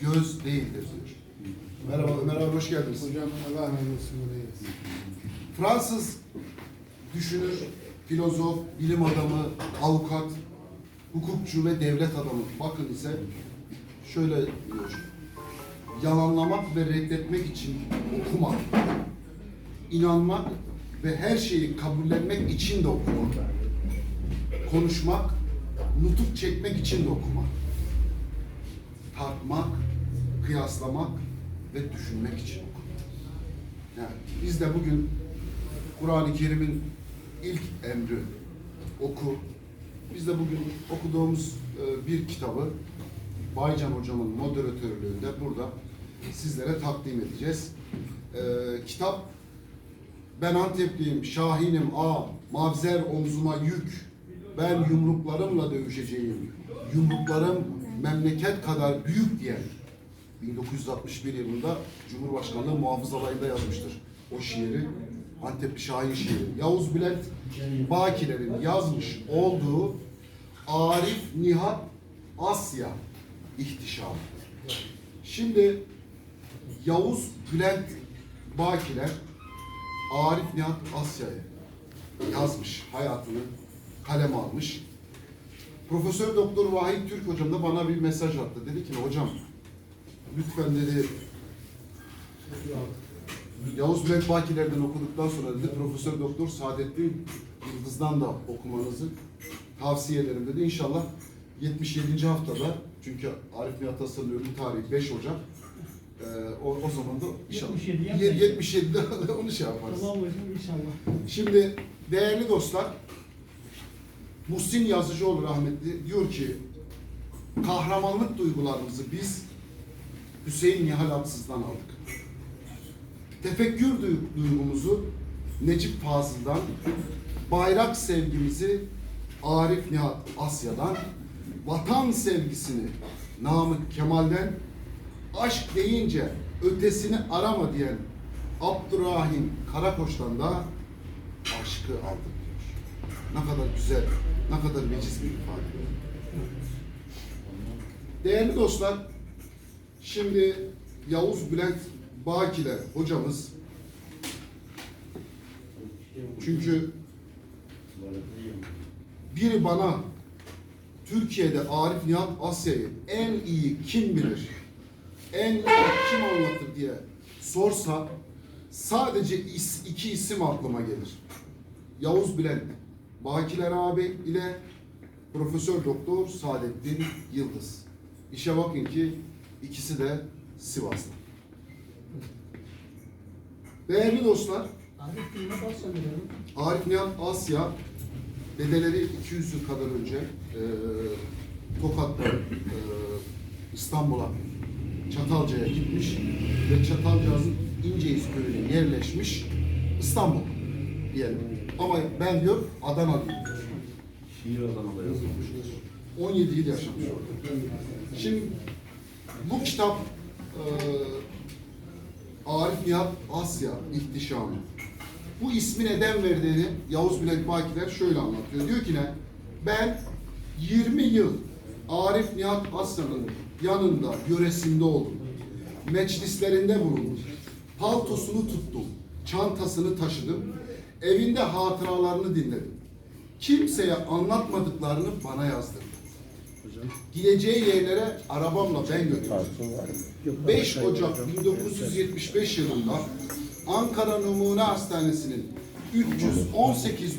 göz değildir diyor. Merhaba Ömer abi hoş geldiniz. Hocam Allah razı olsun. Fransız düşünür, filozof, bilim adamı, avukat, hukukçu ve devlet adamı. Bakın ise şöyle diyor. Yalanlamak ve reddetmek için okumak. inanmak ve her şeyi kabullenmek için de okumak. Konuşmak, nutuk çekmek için de okumak. Tartmak, kıyaslamak ve düşünmek için okumak. Yani biz de bugün Kur'an-ı Kerim'in ilk emri oku. Biz de bugün okuduğumuz e, bir kitabı Baycan Hocam'ın moderatörlüğünde burada sizlere takdim edeceğiz. E, kitap Ben Antepliyim, Şahinim A, Mavzer omzuma yük, ben yumruklarımla dövüşeceğim, yumruklarım memleket kadar büyük diyen 1961 yılında Cumhurbaşkanlığı Muhafız Alayı'nda yazmıştır o şiiri. Antepli Şahin şiiri. Yavuz Bülent Bakiler'in yazmış olduğu Arif Nihat Asya ihtişamı. Şimdi Yavuz Bülent Bakiler Arif Nihat Asya'yı yazmış, hayatını kaleme almış. Profesör Doktor Vahit Türk hocam da bana bir mesaj attı. Dedi ki hocam lütfen dedi Yavuz Bülent Bakiler'den okuduktan sonra dedi Profesör Doktor Saadettin Yıldız'dan da okumanızı tavsiye ederim dedi. İnşallah 77. haftada çünkü Arif Nihat Hasan'ın ölüm tarihi 5 Ocak ee, o, o zaman da inşallah 77 Ye- yapmayın. 77'de onu şey yaparız. Tamam hocam inşallah. Şimdi değerli dostlar, Muhsin Yazıcıoğlu rahmetli diyor ki kahramanlık duygularımızı biz Hüseyin Nihal Atsız'dan aldık. Tefekkür duy- duygumuzu Necip Fazıl'dan, bayrak sevgimizi Arif Nihat Asya'dan, vatan sevgisini Namık Kemal'den, aşk deyince ötesini arama diyen Abdurrahim Karakoç'tan da aşkı aldık diyor. Ne kadar güzel, ne kadar veciz bir ifade. Değerli dostlar, şimdi Yavuz Bülent Bakiler hocamız çünkü biri bana Türkiye'de Arif Nihat Asya'yı en iyi kim bilir, en iyi kim anlatır diye sorsa sadece iki isim aklıma gelir. Yavuz Bülent Bakiler abi ile Profesör Doktor Saadettin Yıldız. İşe bakın ki ikisi de Sivaslı. Değerli dostlar, Arif Bas sanıyorum. Arif Nihat Asya dedeleri 200 yıl kadar önce e, Tokat'ta e, İstanbul'a Çatalca'ya gitmiş ve Çatalca'nın İnceyiz köyüne yerleşmiş İstanbul diyelim. Ama ben diyor Adana'lıyım diyor. Şiir Adana'da yazılmış. 17 yıl yaşamış orada. Şimdi bu kitap e, Arif Nihat Asya İhtişamı. Bu ismi neden verdiğini Yavuz Bülent Bakiler şöyle anlatıyor. Diyor ki ne? Ben 20 yıl Arif Nihat Asya'nın yanında, yöresinde oldum. Meclislerinde bulundum. Paltosunu tuttum. Çantasını taşıdım. Evinde hatıralarını dinledim. Kimseye anlatmadıklarını bana yazdırdı. Gideceği yerlere arabamla ben götürdüm. 5 Ocak 1975 yılında Ankara Numune Hastanesi'nin 318